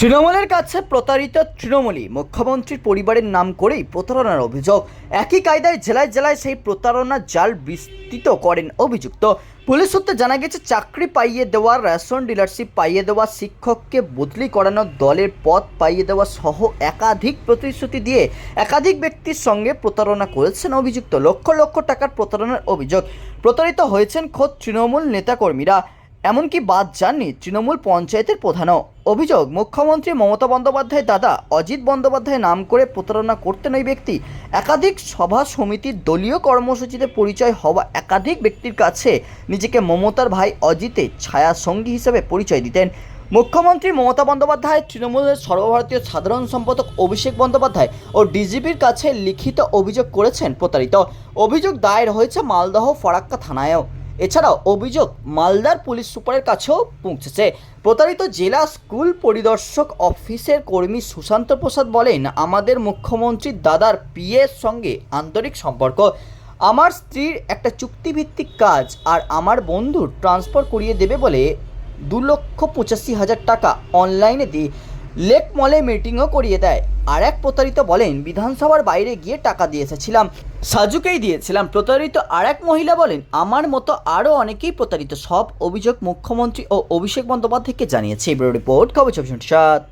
তৃণমূলের কাছে প্রতারিত তৃণমূলী মুখ্যমন্ত্রীর পরিবারের নাম করেই প্রতারণার অভিযোগ। একই কায়দায় জেলায় জেলায় সেই প্রতারণার জাল বিস্তৃত করেন অভিযুক্ত। পুলিশ সূত্রে জানা গেছে, চাকরি পাইয়ে দেওয়া, রেশন ডিলারশিপ পাইয়ে দেওয়া, শিক্ষককে বদলি করানো, দলের পদ পাইয়ে দেওয়া সহ একাধিক প্রতিশ্রুতি দিয়ে একাধিক ব্যক্তির সঙ্গে প্রতারণা করেছেন অভিযুক্ত। লক্ষ লক্ষ টাকার প্রতারণার অভিযোগ। প্রতারিত হয়েছেন খোদ তৃণমূল নেতাকর্মীরা। এমনকি বাদ যাননি তৃণমূল পঞ্চায়েতের প্রধানও। অভিযোগ, মুখ্যমন্ত্রী মমতা বন্দ্যোপাধ্যায় দাদা অজিত বন্দ্যোপাধ্যায় নাম করে প্রতারণা করতেন ওই ব্যক্তি। একাধিক সভা সমিতির দলীয় কর্মসূচিতে পরিচয় হওয়া একাধিক ব্যক্তির কাছে নিজেকে মমতার ভাই অজিতের ছায়া সঙ্গী হিসেবে পরিচয় দিতেন। মুখ্যমন্ত্রী মমতা বন্দ্যোপাধ্যায়, তৃণমূলের সর্বভারতীয় সাধারণ সম্পাদক অভিষেক বন্দ্যোপাধ্যায় ও ডিজিপির কাছে লিখিত অভিযোগ করেছেন প্রতারিত। অভিযোগ দায়ের হয়েছে মালদহ ফরাক্কা থানায়ও। এছাড়াও অভিযোগ মালদার পুলিশ সুপারের কাছেও পৌঁছেছে। প্রতারিত জেলা স্কুল পরিদর্শক অফিসের কর্মী সুশান্ত প্রসাদ বলেন, আমাদের মুখ্যমন্ত্রীর দাদার পিএর সঙ্গে আন্তরিক সম্পর্ক। আমার স্ত্রীর একটা চুক্তিভিত্তিক কাজ আর আমার বন্ধুর ট্রান্সফার করিয়ে দেবে বলে দু লক্ষ পঁচাশি হাজার টাকা অনলাইনে দিয়ে লেক মলে মিটিংও করিয়ে দেয়। আর এক প্রতারিত বলেন, বিধানসভার বাইরে গিয়ে টাকা দিয়ে এসেছিলাম। সাজুকেই দিয়েছিলাম। প্রতারিত আর এক মহিলা বলেন, আমার মতো আরও অনেকেই প্রতারিত। সব অভিযোগ মুখ্যমন্ত্রী ও অভিষেক বন্দ্যোপাধ্যায়কে জানিয়েছে ব্যুরো রিপোর্ট, খবর চব্বিশ সাত।